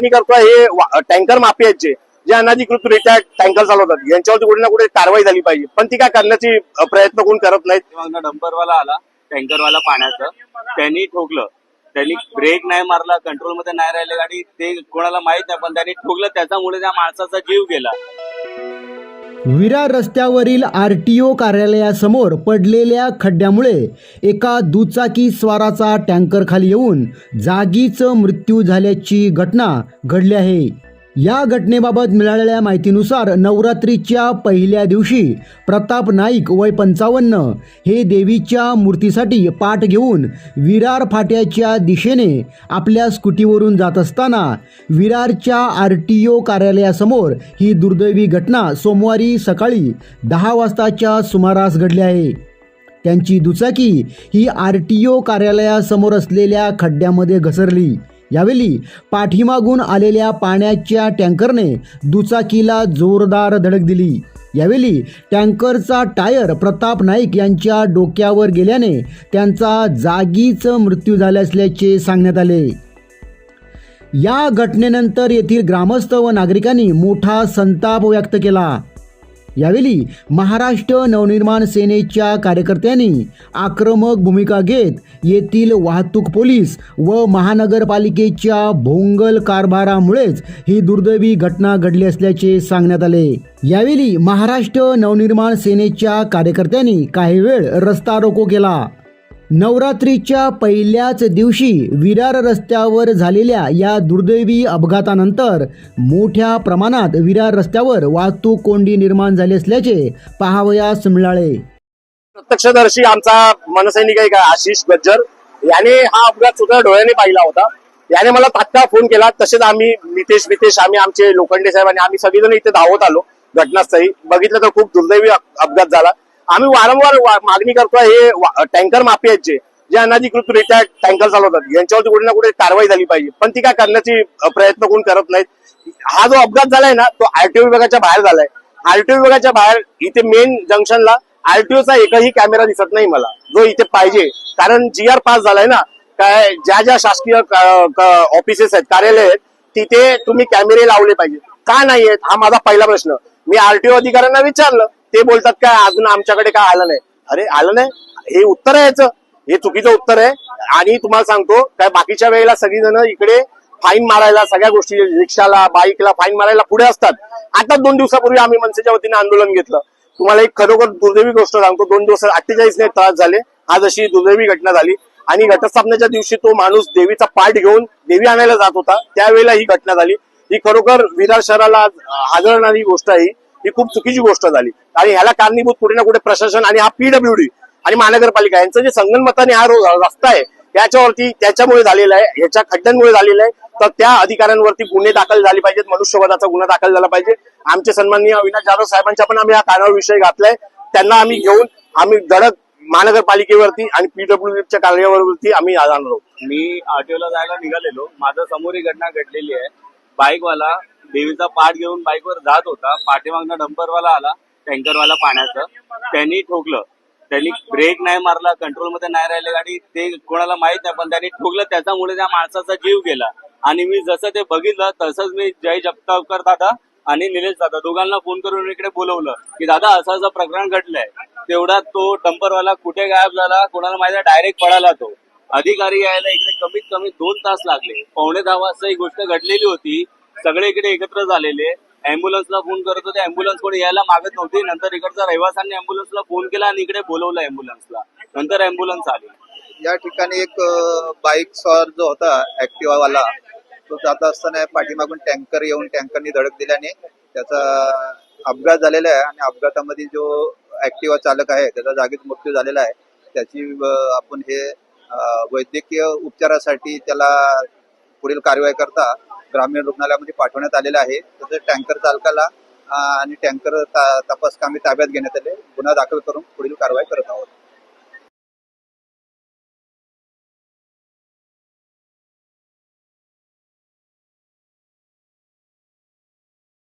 मागणी करतोय हे टँकर माफी जे अनाधिकृत अनधिकृतरित्या टँकर चालवतात. यांच्यावरती कुठे ना कुठे कारवाई झाली पाहिजे. पण ती काय करण्याची प्रयत्न कोण करत नाहीत? डंपरवाला आला टँकरवाला पाण्याचं. त्यांनी ठोकलं. त्यांनी ब्रेक नाही मारला कंट्रोलमध्ये नाही राहिले गाडी. ते कोणाला माहीत नाही पण त्यांनी ठोकलं. त्याच्यामुळे त्या माणसाचा जीव गेला. विरार रस्त्यावरील आर टी ओ कार्यालयासमोर पडलेल्या खड्ड्यामुळे एका दुचाकी स्वाराचा टँकर खाली येऊन जागीच मृत्यू झाल्याची घटना घडली आहे. या घटनेबाबत मिळालेल्या माहितीनुसार नवरात्रीच्या पहिल्या दिवशी प्रताप नाईक वय पंचावन्न हे देवीच्या मूर्तीसाठी पाठ घेऊन विरार फाट्याच्या दिशेने आपल्या स्कूटीवरून जात असताना विरारच्या आर टी ओ कार्यालयासमोर ही दुर्दैवी घटना सोमवारी सकाळी दहा वाजताच्या सुमारास घडली आहे. त्यांची दुचाकी ही आर टी ओ कार्यालयासमोर असलेल्या खड्ड्यामध्ये घसरली. यावेळी पाठीमागून आलेल्या पाण्याच्या टँकरने दुचाकीला जोरदार धडक दिली. यावेळी टँकरचा टायर प्रताप नाईक यांच्या डोक्यावर गेल्याने त्यांचा जागीच मृत्यू झाला असल्याचे सांगण्यात आले. या घटनेनंतर येथील ग्रामस्थ व नागरिकांनी मोठा संताप व्यक्त केला. यावेळी महाराष्ट्र नवनिर्माण सेनेच्या कार्यकर्त्यांनी आक्रमक भूमिका घेत येथील वाहतूक पोलीस व महानगरपालिकेच्या भोंगल कारभारामुळेच ही दुर्दैवी घटना घडली असल्याचे सांगण्यात आले. यावेळी महाराष्ट्र नवनिर्माण सेनेच्या कार्यकर्त्यांनी काही वेळ रस्ता रोको केला. नवरात्रीच्या पहिल्याच दिवशी विरार रस्त्यावर झालेल्या या दुर्दैवी अपघातानंतर मोठ्या प्रमाणात विरार रस्त्यावर वाहतूक कोंडी निर्माण झाली असल्याचे पाहावयास मिळाले प्रत्यक्षदर्शी आमचा मनसैनिक आहे का आशिष गज्जर. याने हा अपघात सुद्धा डोळ्याने पाहिला होता. याने मला तात्काळ फोन केला. तसेच आम्ही नितेश नितेश आम्ही आमचे लोखंडे साहेब आणि आम्ही सगळेजण इथे धावत आलो घटनास्थळी. बघितलं तर खूप दुर्दैवी अपघात झाला. आम्ही वारंवार मागणी करतोय हे टँकर माफी जे अनाधिकृत अनधिकृतरित्या टँकर चालवतात. यांच्यावरती कुठे ना कुठे कारवाई झाली पाहिजे. पण ती काय करण्याची प्रयत्न कोण करत नाहीत? हा जो अपघात झालाय ना तो आरटीओ विभागाच्या बाहेर झालाय. आरटीओ विभागाच्या बाहेर इथे मेन जंक्शनला आरटीओचा एकही कॅमेरा दिसत नाही मला. जो इथे पाहिजे. कारण जी आर पास झालाय ना काय ज्या ज्या शासकीय ऑफिसेस आहेत कार्यालय आहेत तिथे तुम्ही कॅमेरे लावले पाहिजे का नाही आहेत हा माझा पहिला प्रश्न. मी आरटीओ अधिकाऱ्यांना विचारलं. ते बोलतात काय अजून आमच्याकडे काय आलं नाही. अरे आलं नाही? हे उत्तर आहे याचं. हे चुकीचं उत्तर आहे. आणि तुम्हाला सांगतो काय बाकीच्या वेळेला सगळीजण इकडे फाईन मारायला सगळ्या गोष्टी रिक्षाला बाईकला फाईन मारायला पुढे असतात. आता दोन दिवसापूर्वी आम्ही मनसेच्या वतीने आंदोलन घेतलं. तुम्हाला एक खरोखर दुर्दैवी गोष्ट सांगतो दोन दिवस अठ्ठेचाळीस ने त्रास झाले. आज अशी दुर्दैवी घटना झाली. आणि घटस्थापनेच्या दिवशी तो माणूस देवीचा पाठ घेऊन देवी आणायला जात होता. त्यावेळेला ही घटना झाली. ही खरोखर विरार शहराला हादरणारी गोष्ट आहे ही. खूप चुकीची गोष्ट झाली. आणि ह्याला कारणीभूत कुठे ना कुठे प्रशासन आणि हा पीडब्ल्यूडी आणि महानगरपालिका यांचं जे संगणमताने हा रस्ता आहे त्याच्यावरती त्याच्यामुळे झालेला आहे याच्या खड्ड्यांमुळे झालेला आहे तर त्या अधिकाऱ्यांवरती गुन्हे दाखल झाले पाहिजेत मनुष्यवधाचा गुन्हा दाखल झाला पाहिजे. आमचे सन्माननीय अविनाश जाधव साहेबांच्या पण आम्ही हा कानावर विषय घातलाय. त्यांना आम्ही घेऊन आम्ही धडक महानगरपालिकेवरती आणि पीडब्ल्यूडीच्या कार्यावरती आम्ही जाणार आहोत मी आरटीओला जायला निघालेलो. माझ्यासमोर ही घटना घडलेली आहे. बाईकवाला देवीचा पाठ घेऊन बाईकवर जात होता. पाठीमागनं डंपरवाला आला टँकरवाला पाण्याचं. त्यांनी ठोकलं. त्यांनी ब्रेक नाही मारला कंट्रोलमध्ये नाही राहिले गाडी ते कोणाला माहीत नाही पण त्यांनी ठोकलं. त्याच्यामुळे त्या माणसाचा जीव गेला. आणि मी जसं ते बघितलं तसंच मी जय जगतावकर दादा आणि निलेश दादा दोघांना फोन करून इकडे बोलवलं की दादा असं असं प्रकरण घडलंय. तेवढा तो डंपरवाला कुठे गायब झाला? कोणाला माहिती डायरेक्ट पळाला तो. अधिकारी यायला इकडे कमीत कमी दोन तास लागले. पावणे दहा वाजता ही गोष्ट घडलेली होती. सगळे इकडे एकत्र झालेले अँब्युलन्सला फोन करत होते. अँब्युलन्स कोणी यायला मागत नव्हती. नंतर इकडच्या रहिवाशांनी अँब्युलन्सला फोन केला आणि इकडे बोलवलं अँब्युलन्सला नंतर अँब्युलन्स आली. या ठिकाणी एक बाईक सॉर जो होता ऍक्टिवा वाला तो जात असताना पाठीमागून टँकर येऊन टँकरनी धडक दिल्याने त्याचा अपघात झालेला आहे आणि अपघातामध्ये जो ऍक्टिवा चालक आहे त्याचा जागीच मृत्यू झालेला आहे. त्याची आपण हे वैद्यकीय उपचारासाठी त्याला पुढील कारवाई करता. ग्रामीण रुग्णालयामध्ये पाठवण्यात आलेलं आहे. तसंच टँकर चालकाला आणि टँकर तपास कामी ताब्यात घेण्यात आले. गुन्हा दाखल करून पुढील कारवाई करत आहोत.